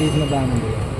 season of Diamond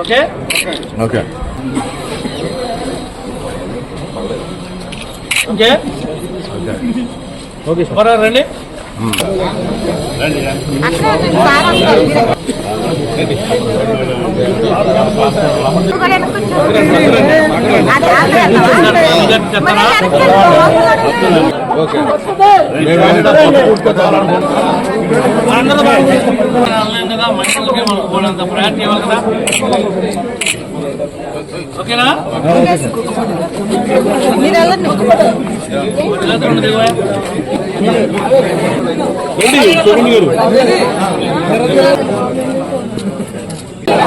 okay. Okay. Okay. Okay sir రండి. అందరూ మనుషులకి మనకు పోనంత ప్రయారిటీ ఇవ్వాలి కదా ఓకేనా చేతులు దిగువా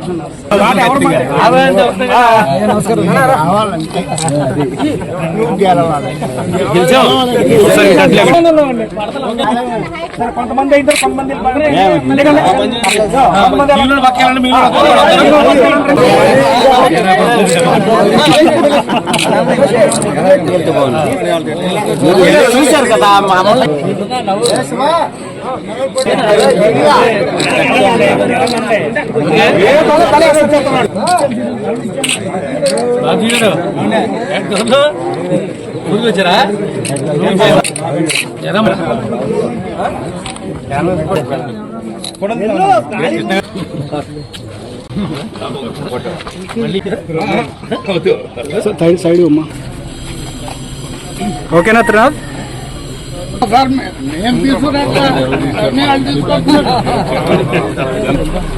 దొంగ పైసలు అయిపోయింది ఆదాయం కదా. నమస్కారం కొంతమంది సైడ్ అమ్మా ఓకేనా త్రినాథ్? మిగిలిన చూశారు కదా మామూలు రాజీవుడు ఎక్కడ ఊరికి వచ్చారా జనం సైడ్